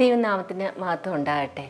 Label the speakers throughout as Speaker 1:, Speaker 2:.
Speaker 1: ദൈവനാമത്തിന് മഹത്വം ഉണ്ടാകട്ടെ.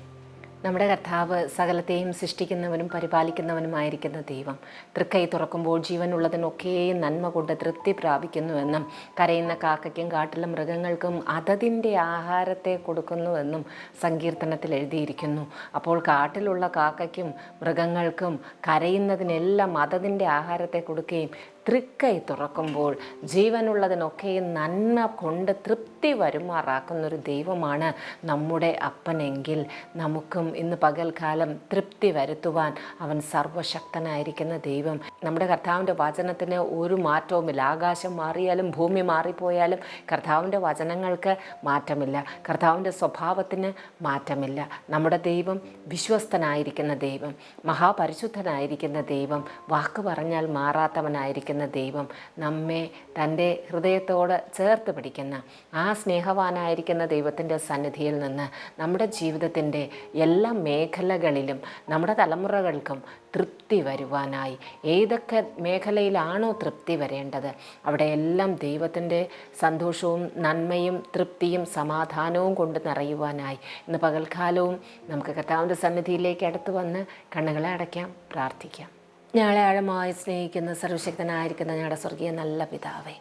Speaker 1: നമ്മുടെ കർത്താവ് സകലത്തെയും സൃഷ്ടിക്കുന്നവനും പരിപാലിക്കുന്നവനുമായിരിക്കുന്ന ദൈവം. തൃക്കൈ തുറക്കുമ്പോൾ ജീവനുള്ളതിനൊക്കെയും നന്മ കൊണ്ട് തൃപ്തി പ്രാപിക്കുന്നുവെന്നും കരയുന്ന കാക്കയ്ക്കും കാട്ടിലെ മൃഗങ്ങൾക്കും അതതിന്റെ ആഹാരത്തെ കൊടുക്കുന്നുവെന്നും സങ്കീർത്തനത്തിൽ എഴുതിയിരിക്കുന്നു. അപ്പോൾ കാട്ടിലുള്ള കാക്കയ്ക്കും മൃഗങ്ങൾക്കും കരയുന്നതിനെല്ലാം അതതിന്റെ ആഹാരത്തെ കൊടുക്കുകയും തൃക്കൈ തുറക്കുമ്പോൾ ജീവനുള്ളതിനൊക്കെയും നന്മ കൊണ്ട് തൃപ്തി വരുമാറാക്കുന്നൊരു ദൈവമാണ് നമ്മുടെ അപ്പനെങ്കിൽ. നമുക്കും ഇന്ന് പകൽക്കാലം തൃപ്തി വരുത്തുവാൻ അവൻ സർവശക്തനായിരിക്കുന്ന ദൈവം നമ്മുടെ കർത്താവിന്റെ വചനത്തിന് ഒരു മാറ്റവുമില്ല. ആകാശം മാറിയാലും ഭൂമി മാറിപ്പോയാലും കർത്താവിന്റെ വചനങ്ങൾക്ക് മാറ്റമില്ല. കർത്താവിന്റെ സ്വഭാവത്തിന് മാറ്റമില്ല. നമ്മുടെ ദൈവം വിശ്വസ്തനായിരിക്കുന്ന ദൈവം മഹാപരിശുദ്ധനായിരിക്കുന്ന ദൈവം വാക്ക് പറഞ്ഞാൽ മാറാത്തവനായിരിക്കുന്ന ദൈവം നമ്മെ തന്റെ ഹൃദയത്തോട് ചേർത്ത് പിടിക്കുന്ന ആ സ്നേഹവാനായിരിക്കുന്ന ദൈവത്തിന്റെ സന്നിധിയിൽ നിന്ന് നമ്മുടെ ജീവിതത്തിന്റെ എല്ലാ മേഖലകളിലും നമ്മുടെ തലമുറകൾക്കും തൃപ്തി വരുവാനായി. ഏതൊക്കെ മേഖലയിലാണോ തൃപ്തി വരേണ്ടത്? അവിടെയെല്ലാം ദൈവത്തിന്റെ സന്തോഷവും നന്മയും തൃപ്തിയും സമാധാനവും കൊണ്ട് നിറയുവാനായി. ഇന്ന് പകൽക്കാലവും നമുക്ക് കർത്താവിന്റെ സന്നിധിയിലേക്ക് അടുത്ത് വന്ന് കണ്ണുകളെ അടയ്ക്കാം പ്രാർത്ഥിക്കാം. ഞങ്ങളെ ആഴമായി സ്നേഹിക്കുന്ന സർവശക്തനായിരിക്കുന്ന ഞങ്ങളുടെ സ്വർഗീയ നല്ല പിതാവേ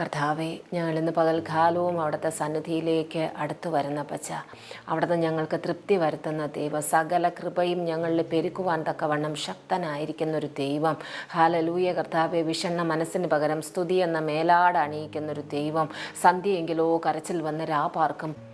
Speaker 1: കർത്താവെ ഞങ്ങളിന്ന് പകൽകാലവും അവിടുത്തെ സന്നിധിയിലേക്ക് അടുത്തു വരുന്ന പച്ച. അവിടുത്തെ ഞങ്ങൾക്ക് തൃപ്തി വരുത്തുന്ന ദൈവം സകല കൃപയും ഞങ്ങളിൽ പെരുക്കുവാൻ തക്കവണ്ണം ശക്തനായിരിക്കുന്ന ഒരു ദൈവം. ഹാലലൂയ കർത്താവെ വിഷണ്ണ മനസ്സിന് പകരം സ്തുതി എന്ന മേലാട് അണിയിക്കുന്നൊരു ദൈവം. സന്ധ്യയെങ്കിലോ കരച്ചിൽ വന്ന് രാപാർക്കും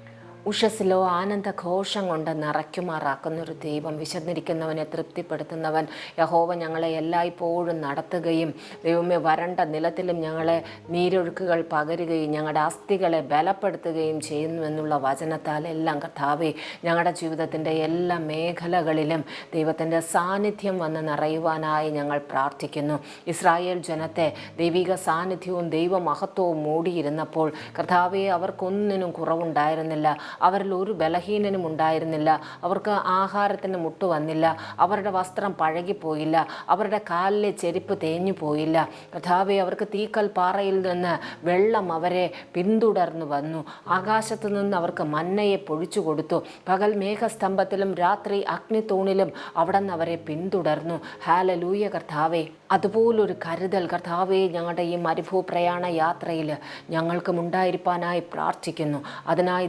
Speaker 1: ഉഷസ്സിലോ ആനന്ദഘോഷം കൊണ്ട് നിറയ്ക്കുമാറാക്കുന്ന ഒരു ദൈവം. വിശന്നിരിക്കുന്നവനെ തൃപ്തിപ്പെടുത്തുന്നവൻ യഹോവ ഞങ്ങളെ എല്ലായ്പ്പോഴും നടത്തുകയും ദൈവമേ വരണ്ട നിലത്തിലും ഞങ്ങളെ നീരൊഴുക്കുകൾ പകരുകയും ഞങ്ങളുടെ അസ്ഥികളെ ബലപ്പെടുത്തുകയും ചെയ്യുന്നുവെന്നുള്ള വചനത്താൽ എല്ലാം കർത്താവെ ഞങ്ങളുടെ ജീവിതത്തിന്റെ എല്ലാ മേഖലകളിലും ദൈവത്തിന്റെ സാന്നിധ്യം വന്ന് നിറയുവാനായി ഞങ്ങൾ പ്രാർത്ഥിക്കുന്നു. ഇസ്രായേൽ ജനത്തെ ദൈവിക സാന്നിധ്യവും ദൈവമഹത്വവും മൂടിയിരുന്നപ്പോൾ കർത്താവെ അവർക്കൊന്നിനും കുറവുണ്ടായിരുന്നില്ല. അവരിൽ ഒരു ബലഹീനനും ഉണ്ടായിരുന്നില്ല. അവർക്ക് ആഹാരത്തിന് മുട്ട് വന്നില്ല. അവരുടെ വസ്ത്രം പഴകിപ്പോയില്ല. അവരുടെ കാലിലെ ചെരുപ്പ് തേഞ്ഞു പോയില്ല. കഥാവെ അവർക്ക് തീക്കൽ പാറയിൽ നിന്ന് വെള്ളം അവരെ പിന്തുടർന്നു വന്നു. ആകാശത്തു നിന്ന് അവർക്ക് മന്നയെ പൊഴിച്ചു കൊടുത്തു. പകൽ മേഘസ്തംഭത്തിലും രാത്രി അഗ്നിത്തൂണിലും അവിടെ നിന്ന് അവരെ പിന്തുടർന്നു. ഹാലലൂയ കർത്താവെ അതുപോലൊരു കരുതൽ കർത്താവെ ഞങ്ങളുടെ ഈ മരുഭൂപ്രയാണ യാത്രയിൽ ഞങ്ങൾക്കും ഉണ്ടായിരിക്കാനായി പ്രാർത്ഥിക്കുന്നു. അതിനായി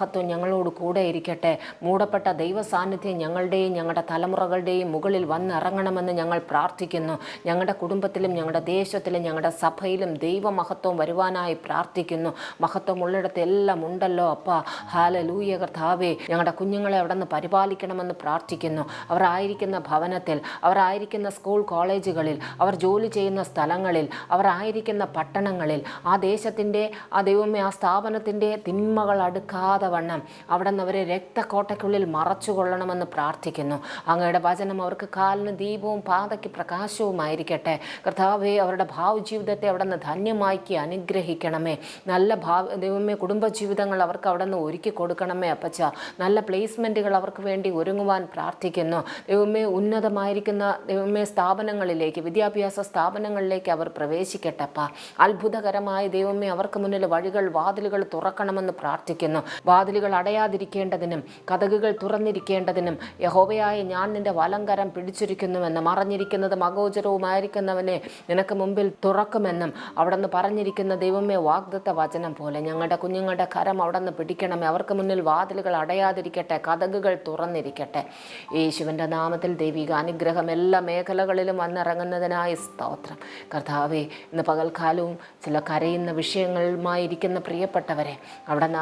Speaker 1: ദൈവമഹത്വം ഞങ്ങളോട് കൂടെ ഇരിക്കട്ടെ. മൂടപ്പെട്ട ദൈവ സാന്നിധ്യം ഞങ്ങളുടെയും ഞങ്ങളുടെ തലമുറകളുടെയും മുകളിൽ വന്നിറങ്ങണമെന്ന് ഞങ്ങൾ പ്രാർത്ഥിക്കുന്നു. ഞങ്ങളുടെ കുടുംബത്തിലും ഞങ്ങളുടെ ദേശത്തിലും ഞങ്ങളുടെ സഭയിലും ദൈവമഹത്വം വരുവാനായി പ്രാർത്ഥിക്കുന്നു. മഹത്വമുള്ളിടത്ത് എല്ലാം ഉണ്ടല്ലോ അപ്പ. ഹാല ലൂയ കർത്താവേ. ഞങ്ങളുടെ കുഞ്ഞുങ്ങളെ അവിടെ നിന്ന് പരിപാലിക്കണമെന്ന് പ്രാർത്ഥിക്കുന്നു. അവരായിരിക്കുന്ന ഭവനത്തിൽ അവരായിരിക്കുന്ന സ്കൂൾ കോളേജുകളിൽ അവർ ജോലി ചെയ്യുന്ന സ്ഥലങ്ങളിൽ അവരായിരിക്കുന്ന പട്ടണങ്ങളിൽ ആ ദേശത്തിന്റെ ആ ദൈവമേ ആ സ്ഥാപനത്തിന്റെ തിന്മകൾ അടുക്കാതെ വണ്ണം. അവിടെ നിന്ന് അവരെ രക്തക്കോട്ടയ്ക്കുള്ളിൽ മറച്ചു കൊള്ളണമെന്ന് പ്രാർത്ഥിക്കുന്നു. അങ്ങയുടെ വചനം അവർക്ക് കാലിന് ദീപവും പാതയ്ക്ക് പ്രകാശവുമായിരിക്കട്ടെ. കർത്താവെ അവരുടെ ഭാവജീവിതത്തെ അവിടെ നിന്ന് ധന്യമാക്കി അനുഗ്രഹിക്കണമേ. നല്ല ഭാവ ദൈവമേ കുടുംബജീവിതങ്ങൾ അവർക്ക് അവിടെ നിന്ന് ഒരുക്കി കൊടുക്കണമേ അപ്പച്ച. നല്ല പ്ലേസ്മെന്റുകൾ അവർക്ക് വേണ്ടി ഒരുങ്ങുവാൻ പ്രാർത്ഥിക്കുന്നു. ദൈവമേ ഉന്നതമായിരിക്കുന്ന ദൈവമേ സ്ഥാപനങ്ങളിലേക്ക് വിദ്യാഭ്യാസ സ്ഥാപനങ്ങളിലേക്ക് അവർ പ്രവേശിക്കട്ടെ അപ്പ. അത്ഭുതകരമായ ദൈവമേ അവർക്ക് മുന്നിൽ വഴികൾ വാതിലുകൾ തുറക്കണമെന്ന് പ്രാർത്ഥിക്കുന്നു. വാതിലുകൾ അടയാതിരിക്കേണ്ടതിനും കഥകുകൾ തുറന്നിരിക്കേണ്ടതിനും യഹോവയായ ഞാൻ നിന്റെ വലങ്കരം പിടിച്ചിരിക്കുന്നുവെന്നും മറഞ്ഞിരിക്കുന്നത് അഗോചരവുമായിരിക്കുന്നവനെ നിനക്ക് മുമ്പിൽ തുറക്കുമെന്നും അവിടെ നിന്ന് പറഞ്ഞിരിക്കുന്ന ദൈവമേ വാഗ്ദത്ത വചനം പോലെ ഞങ്ങളുടെ കുഞ്ഞുങ്ങളുടെ കരം അവിടെ നിന്ന് പിടിക്കണമേ അവർക്ക് മുന്നിൽ വാതിലുകൾ അടയാതിരിക്കട്ടെ കഥകുകൾ തുറന്നിരിക്കട്ടെ. യേശുവിന്റെ നാമത്തിൽ ദൈവിക അനുഗ്രഹം എല്ലാ മേഖലകളിലും വന്നിറങ്ങുന്നതിനായി സ്തോത്രം. കർത്താവെ ഇന്ന് പകൽക്കാലവും ചില കരയുന്ന വിഷയങ്ങളുമായിരിക്കുന്ന പ്രിയപ്പെട്ടവരെ അവിടെ നിന്ന്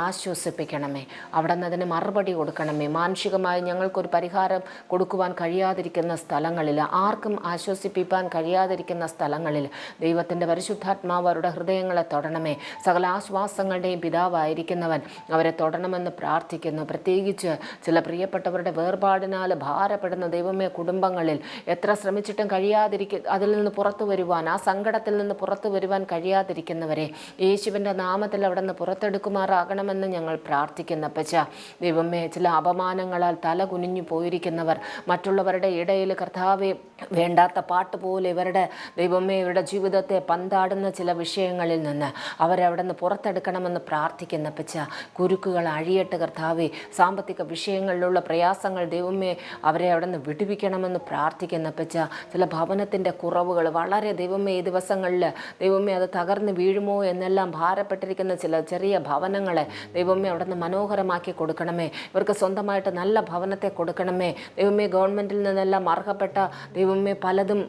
Speaker 1: ആശ്വസിപ്പിക്കണമേ അവിടെ നിന്ന് അതിന് മറുപടി കൊടുക്കണമേ. മാനുഷികമായി ഞങ്ങൾക്കൊരു പരിഹാരം കൊടുക്കുവാൻ കഴിയാതിരിക്കുന്ന സ്ഥലങ്ങളിൽ ആർക്കും ആശ്വസിപ്പിക്കാൻ കഴിയാതിരിക്കുന്ന സ്ഥലങ്ങളിൽ ദൈവത്തിന്റെ പരിശുദ്ധാത്മാവ് അവരുടെ ഹൃദയങ്ങളെ തൊടണമേ. സകല ആശ്വാസങ്ങളുടെയും പിതാവായിരിക്കുന്നവൻ അവരെ തൊടണമെന്ന് പ്രാർത്ഥിക്കുന്നു. പ്രത്യേകിച്ച് ചില പ്രിയപ്പെട്ടവരുടെ വേർപാടിനാൽ ഭാരപ്പെടുന്ന ദൈവമേ കുടുംബങ്ങളിൽ എത്ര ശ്രമിച്ചിട്ടും കഴിയാതിരിക്ക അതിൽ നിന്ന് പുറത്തു വരുവാൻ ആ സങ്കടത്തിൽ നിന്ന് പുറത്തു വരുവാൻ കഴിയാതിരിക്കുന്നവരെ യേശുവിന്റെ നാമത്തിൽ അവിടെ നിന്ന് പുറത്തെടുക്കുമാറാകണമെന്ന് ഞങ്ങൾ പ്രാർത്ഥിക്കുന്നു. പ്രാർത്ഥിക്കുന്ന പച്ച ദൈവമേ ചില അപമാനങ്ങളാൽ തല കുനിഞ്ഞു പോയിരിക്കുന്നവർ മറ്റുള്ളവരുടെ ഇടയിൽ കർത്താവെ വേണ്ടാത്ത പാട്ട് പോലെ ഇവരുടെ ദൈവമേ ഇവരുടെ ജീവിതത്തെ പന്താടുന്ന ചില വിഷയങ്ങളിൽ നിന്ന് അവരെ അവിടെ നിന്ന് പുറത്തെടുക്കണമെന്ന് പ്രാർത്ഥിക്കുന്ന പച്ച കുരുക്കുകൾ അഴിയട്ട് കർത്താവെ സാമ്പത്തിക വിഷയങ്ങളിലുള്ള പ്രയാസങ്ങൾ ദൈവമേ അവരെ അവിടെ നിന്ന് വിടുവിക്കണമെന്ന് പ്രാർത്ഥിക്കുന്ന പച്ച ചില ഭവനത്തിന്റെ കുറവുകൾ വളരെ ദൈവമേ ഈ ദിവസങ്ങളിൽ ദൈവമേ അത് തകർന്ന് വീഴുമോ എന്നെല്ലാം ഭാരപ്പെട്ടിരിക്കുന്ന ചില ചെറിയ ഭവനങ്ങളെ ദൈവമേ അവിടെ നിന്ന് മനോഹരമാക്കി കൊടുക്കണമേ. ഇവർക്ക് സ്വന്തമായിട്ട് നല്ല ഭവനത്തെ കൊടുക്കണമേ. ദൈവമേ ഗവൺമെന്റിൽ നിന്നെല്ലാം അർഹപ്പെട്ട ദൈവമേ പലതും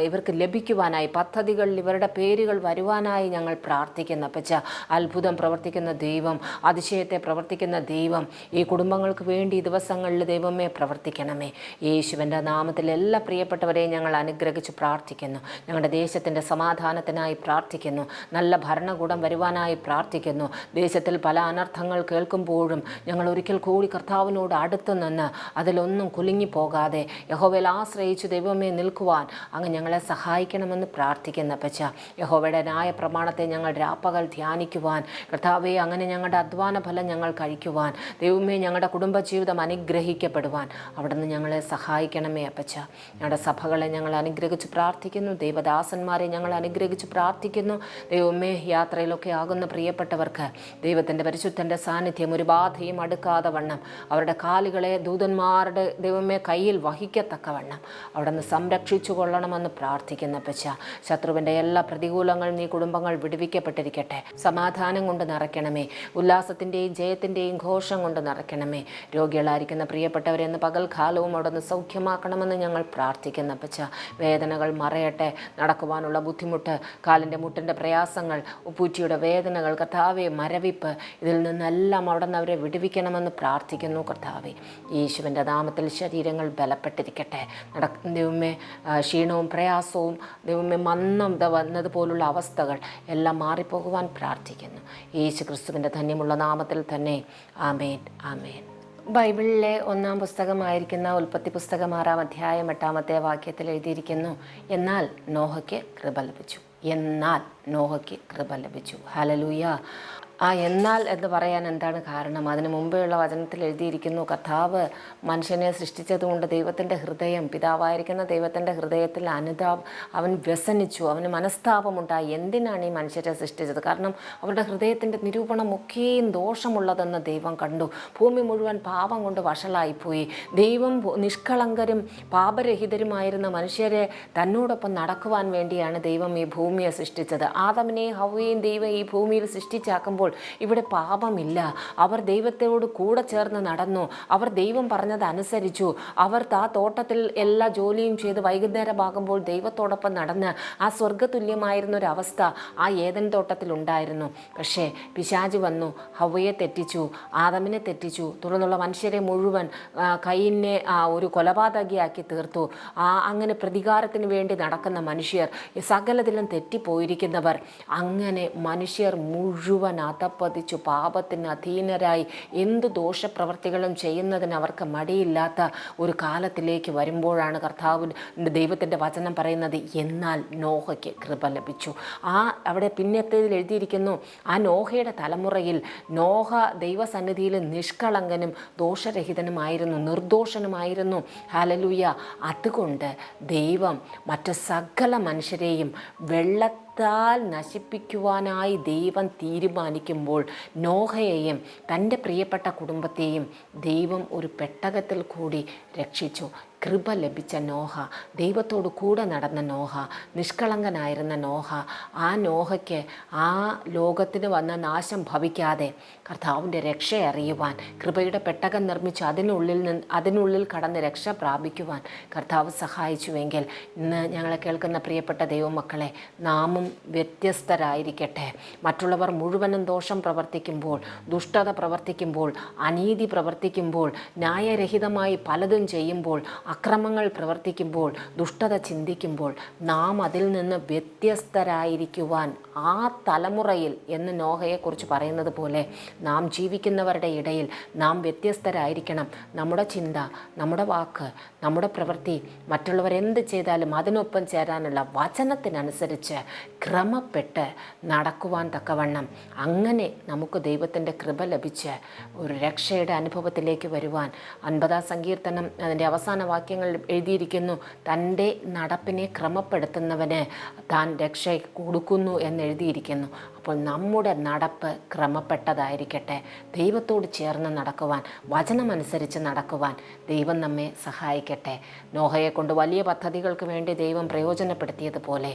Speaker 1: ഇവർക്ക് ലഭിക്കുവാനായി പദ്ധതികളിൽ ഇവരുടെ പേരുകൾ വരുവാനായി ഞങ്ങൾ പ്രാർത്ഥിക്കുന്നു. പച്ച അത്ഭുതം പ്രവർത്തിക്കുന്ന ദൈവം അതിശയത്തെ പ്രവർത്തിക്കുന്ന ദൈവം ഈ കുടുംബങ്ങൾക്ക് വേണ്ടി ദിവസങ്ങളിൽ ദൈവമേ പ്രവർത്തിക്കണമേ. യേശുവിന്റെ നാമത്തിൽ എല്ലാ പ്രിയപ്പെട്ടവരെയും ഞങ്ങൾ അനുഗ്രഹിച്ച് പ്രാർത്ഥിക്കുന്നു. ഞങ്ങളുടെ ദേശത്തിന്റെ സമാധാനത്തിനായി പ്രാർത്ഥിക്കുന്നു. നല്ല ഭരണകൂടം വരുവാനായി പ്രാർത്ഥിക്കുന്നു. ദേശത്തിൽ പല അനർത്ഥങ്ങൾ കേൾക്കുമ്പോഴും ഞങ്ങൾ ഒരിക്കൽ കൂടി കർത്താവിനോട് അടുത്ത് നിന്ന് അതിലൊന്നും കുലുങ്ങി പോകാതെ യഹോവയിൽ ആശ്രയിച്ച് ദൈവമേ നിൽക്കുവാൻ അങ്ങ് ഞങ്ങളെ സഹായിക്കണമെന്ന് പ്രാർത്ഥിക്കുന്ന പച്ച യഹോവയുടെ ന്യായ പ്രമാണത്തെ ഞങ്ങൾ രാപ്പകൽ ധ്യാനിക്കുവാൻ കർത്താവെ അങ്ങനെ ഞങ്ങളുടെ അധ്വാന ഫലം ഞങ്ങൾ കഴിക്കുവാൻ ദൈവമേ ഞങ്ങളുടെ കുടുംബജീവിതം അനുഗ്രഹിക്കപ്പെടുവാൻ അവിടുന്ന് ഞങ്ങളെ സഹായിക്കണമേ അപ്പച്ച. ഞങ്ങളുടെ സഭകളെ ഞങ്ങൾ അനുഗ്രഹിച്ച് പ്രാർത്ഥിക്കുന്നു ദൈവദാസന്മാരെ ഞങ്ങൾ അനുഗ്രഹിച്ച് പ്രാർത്ഥിക്കുന്നു. ദൈവമേ യാത്രയിലൊക്കെ ആകുന്ന പ്രിയപ്പെട്ടവർക്ക് ദൈവത്തിന്റെ പരിശുദ്ധന്റെ സാന്നിധ്യം ഒരു ബാധയും അടുക്കാതെ വണ്ണം. അവരുടെ കാലുകളെ ദൂതന്മാരുടെ ദൈവമേ കയ്യിൽ വഹിക്കത്തക്കവണ്ണം അവിടെ നിന്ന് സംരക്ഷിച്ചു കൊള്ളണമെന്ന് പ്രാർത്ഥിക്കുന്ന പച്ച ശത്രുവിന്റെ എല്ലാ പ്രതികൂലങ്ങളും നീ കുടുംബങ്ങൾ വിടുവിക്കപ്പെട്ടിരിക്കട്ടെ. സമാധാനം കൊണ്ട് നിറയ്ക്കണമേ. ഉല്ലാസത്തിന്റെയും ജയത്തിന്റെയും ഘോഷം കൊണ്ട് നിറയ്ക്കണമേ. രോഗികളായിരിക്കുന്ന പ്രിയപ്പെട്ടവരെ പകൽകാലവും അവിടെ നിന്ന് സൗഖ്യമാക്കണമെന്ന് ഞങ്ങൾ പ്രാർത്ഥിക്കുന്ന പച്ച വേദനകൾ മറയട്ടെ. നടക്കുവാനുള്ള ബുദ്ധിമുട്ട് കാലിന്റെ മുട്ടിന്റെ പ്രയാസങ്ങൾ ഉപ്പൂറ്റിയുടെ വേദനകൾ കഥാവെ മരവിപ്പ് ഇതിൽ നിന്നെല്ലാം അവിടെ നിന്ന് അവരെ വിടുവിക്കണമെന്ന് പ്രാർത്ഥിക്കുന്നു കർത്താവെ. യേശുവിന്റെ നാമത്തിൽ ശരീരങ്ങൾ ബലപ്പെട്ടിരിക്കട്ടെ. നട ദൈവമേ ക്ഷീണവും പ്രയാസവും ദൈവമേ മന്നം വന്നതുപോലുള്ള അവസ്ഥകൾ എല്ലാം മാറിപ്പോകുവാൻ പ്രാർത്ഥിക്കുന്നു. യേശു ക്രിസ്തുവിന്റെ ധന്യമുള്ള നാമത്തിൽ തന്നെ ആമേൻ ആമേൻ. ബൈബിളിലെ ഒന്നാം പുസ്തകമായിരിക്കുന്ന ഉൽപ്പത്തി പുസ്തകം ആറാം അധ്യായം എട്ടാമത്തെ വാക്യത്തിൽ എഴുതിയിരിക്കുന്നു എന്നാൽ നോഹയ്ക്ക് കൃപ ലഭിച്ചു. എന്നാൽ നോഹയ്ക്ക് കൃപ ലഭിച്ചു. ഹലലൂയ ആ എന്നാൽ എന്ന് പറയാൻ എന്താണ് കാരണം? അതിന് മുമ്പെയുള്ള വചനത്തിൽ എഴുതിയിരിക്കുന്നു കഥാവ് മനുഷ്യനെ സൃഷ്ടിച്ചതുകൊണ്ട് ദൈവത്തിന്റെ ഹൃദയം പിതാവായിരിക്കുന്ന ദൈവത്തിന്റെ ഹൃദയത്തിൽ അനുതാപ് അവൻ വ്യസനിച്ചു അവന് മനസ്താപമുണ്ടായി. എന്തിനാണ് ഈ മനുഷ്യരെ സൃഷ്ടിച്ചത്? കാരണം അവരുടെ ഹൃദയത്തിന്റെ നിരൂപണം ഒക്കെയും ദോഷമുള്ളതെന്ന് ദൈവം കണ്ടു. ഭൂമി മുഴുവൻ പാപം കൊണ്ട് വഷളായിപ്പോയി. ദൈവം നിഷ്കളങ്കരും പാപരഹിതരുമായിരുന്ന മനുഷ്യരെ തന്നോടൊപ്പം നടക്കുവാൻ വേണ്ടിയാണ് ദൈവം ഈ ഭൂമിയെ സൃഷ്ടിച്ചത്. ആദമിനെയും ഹവയെയും ദൈവം ഈ ഭൂമിയിൽ സൃഷ്ടിച്ചാക്കുമ്പോൾ ഇവിടെ പാപമില്ല. അവർ ദൈവത്തോട് കൂടെ ചേർന്ന് നടന്നു. അവർ ദൈവം പറഞ്ഞത് അനുസരിച്ചു അവർ ആ തോട്ടത്തിൽ എല്ലാ ജോലിയും ചെയ്ത് വൈകുന്നേരമാകുമ്പോൾ ദൈവത്തോടൊപ്പം നടന്ന് ആ സ്വർഗതുല്യമായിരുന്ന ഒരു അവസ്ഥ ആ ഏതൻ തോട്ടത്തിൽ ഉണ്ടായിരുന്നു. പക്ഷേ പിശാജ് വന്നു. ഹവയെ തെറ്റിച്ചു. ആദമിനെ തെറ്റിച്ചു. തുടർന്നുള്ള മനുഷ്യരെ മുഴുവൻ കയ്യിനെ ആ, ഒരു കൊലപാതകിയാക്കി തീർത്തു. ആ അങ്ങനെ പ്രതികാരത്തിന് വേണ്ടി നടക്കുന്ന മനുഷ്യർ സകലത്തിലും തെറ്റിപ്പോയിരിക്കുന്നവർ. അങ്ങനെ മനുഷ്യർ മുഴുവൻ അതപ്പതിച്ചു പാപത്തിന് അധീനരായി എന്ത് ദോഷപ്രവർത്തികളും ചെയ്യുന്നതിന് അവർക്ക് മടിയില്ലാത്ത ഒരു കാലത്തിലേക്ക് വരുമ്പോഴാണ് കർത്താവ് ദൈവത്തിന്റെ വചനം പറയുന്നത് എന്നാൽ നോഹയ്ക്ക് കൃപ ലഭിച്ചു. ആ അവിടെ പിന്നത്തേതിൽ എഴുതിയിരിക്കുന്നു ആ നോഹയുടെ തലമുറയിൽ നോഹ ദൈവസന്നിധിയിൽ നിഷ്കളങ്കനും ദോഷരഹിതനുമായിരുന്നു നിർദോഷനുമായിരുന്നു. ഹലലൂയ അതുകൊണ്ട് ദൈവം മറ്റ് സകല മനുഷ്യരെയും വെള്ളത്താൽ നശിപ്പിക്കുവാനായി ദൈവം തീരുമാനിക്കുമ്പോൾ നോഹയെയും തന്റെ പ്രിയപ്പെട്ട കുടുംബത്തെയും ദൈവം ഒരു പെട്ടകത്തിൽ കൂടി രക്ഷിച്ചു. കൃപ ലഭിച്ച നോഹ ദൈവത്തോട് കൂടെ നടന്ന നോഹ നിഷ്കളങ്കനായിരുന്ന നോഹ ആ നോഹയ്ക്ക് ആ ലോകത്തിന് വന്ന നാശം ഭവിക്കാതെ കർത്താവിന്റെ രക്ഷ അറിയുവാൻ കൃപയുടെ പെട്ടകം നിർമ്മിച്ച് അതിനുള്ളിൽ നിന്ന് അതിനുള്ളിൽ കടന്ന് രക്ഷ പ്രാപിക്കുവാൻ കർത്താവ് സഹായിച്ചുവെങ്കിൽ ഇന്ന് ഞങ്ങളെ കേൾക്കുന്ന പ്രിയപ്പെട്ട ദൈവമക്കളെ നാമും വ്യത്യസ്തരായിരിക്കട്ടെ. മറ്റുള്ളവർ മുഴുവനും ദോഷം പ്രവർത്തിക്കുമ്പോൾ ദുഷ്ടത പ്രവർത്തിക്കുമ്പോൾ അനീതി പ്രവർത്തിക്കുമ്പോൾ ന്യായരഹിതമായി പലതും ചെയ്യുമ്പോൾ അക്രമങ്ങൾ പ്രവർത്തിക്കുമ്പോൾ ദുഷ്ടത ചിന്തിക്കുമ്പോൾ നാം അതിൽ നിന്ന് വ്യത്യസ്തരായിരിക്കുവാൻ ആ തലമുറയിൽ എന്ന് നോഹയെക്കുറിച്ച് പറയുന്നത് പോലെ നാം ജീവിക്കുന്നവരുടെ ഇടയിൽ നാം വ്യത്യസ്തരായിരിക്കണം. നമ്മുടെ ചിന്ത നമ്മുടെ വാക്ക് നമ്മുടെ പ്രവൃത്തി മറ്റുള്ളവരെന്ത് ചെയ്താലും അതിനൊപ്പം ചേരാനുള്ള വചനത്തിനനുസരിച്ച് ക്രമപ്പെട്ട് നടക്കുവാൻ തക്കവണ്ണം അങ്ങനെ നമുക്ക് ദൈവത്തിന്റെ കൃപ ലഭിച്ച് ഒരു രക്ഷയുടെ അനുഭവത്തിലേക്ക് വരുവാൻ അൻപതാം സങ്കീർത്തനം അതിന്റെ അവസാന വാക്യങ്ങൾ എഴുതിയിരിക്കുന്നു. തന്റെ നടപ്പിനെ ക്രമപ്പെടുത്തുന്നവന് താൻ രക്ഷ കൊടുക്കുന്നു എന്നെഴുതിയിരിക്കുന്നു അപ്പോൾ നമ്മുടെ നടപ്പ് ക്രമപ്പെട്ടതായിരിക്കട്ടെ. ദൈവത്തോട് ചേർന്ന് നടക്കുവാൻ വചനമനുസരിച്ച് നടക്കുവാൻ ദൈവം നമ്മെ സഹായിക്കട്ടെ. നോഹയെ കൊണ്ട് വലിയ പദ്ധതികൾക്ക് വേണ്ടി ദൈവം പ്രയോജനപ്പെടുത്തിയതുപോലെ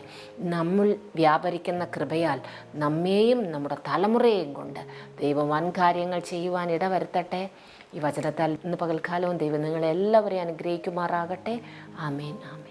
Speaker 1: നമ്മൾ വ്യാപരിക്കുന്ന കൃപയാൽ നമ്മെയും നമ്മുടെ തലമുറയെയും കൊണ്ട് ദൈവം വൻ കാര്യങ്ങൾ ചെയ്യുവാൻ ഇടവരുത്തട്ടെ. ഈ വചനത്താൽ ഇന്ന് പകൽക്കാലവും ദൈവം നിങ്ങളെല്ലാവരെയും അനുഗ്രഹിക്കുമാറാകട്ടെ. ആമേൻ ആമേൻ.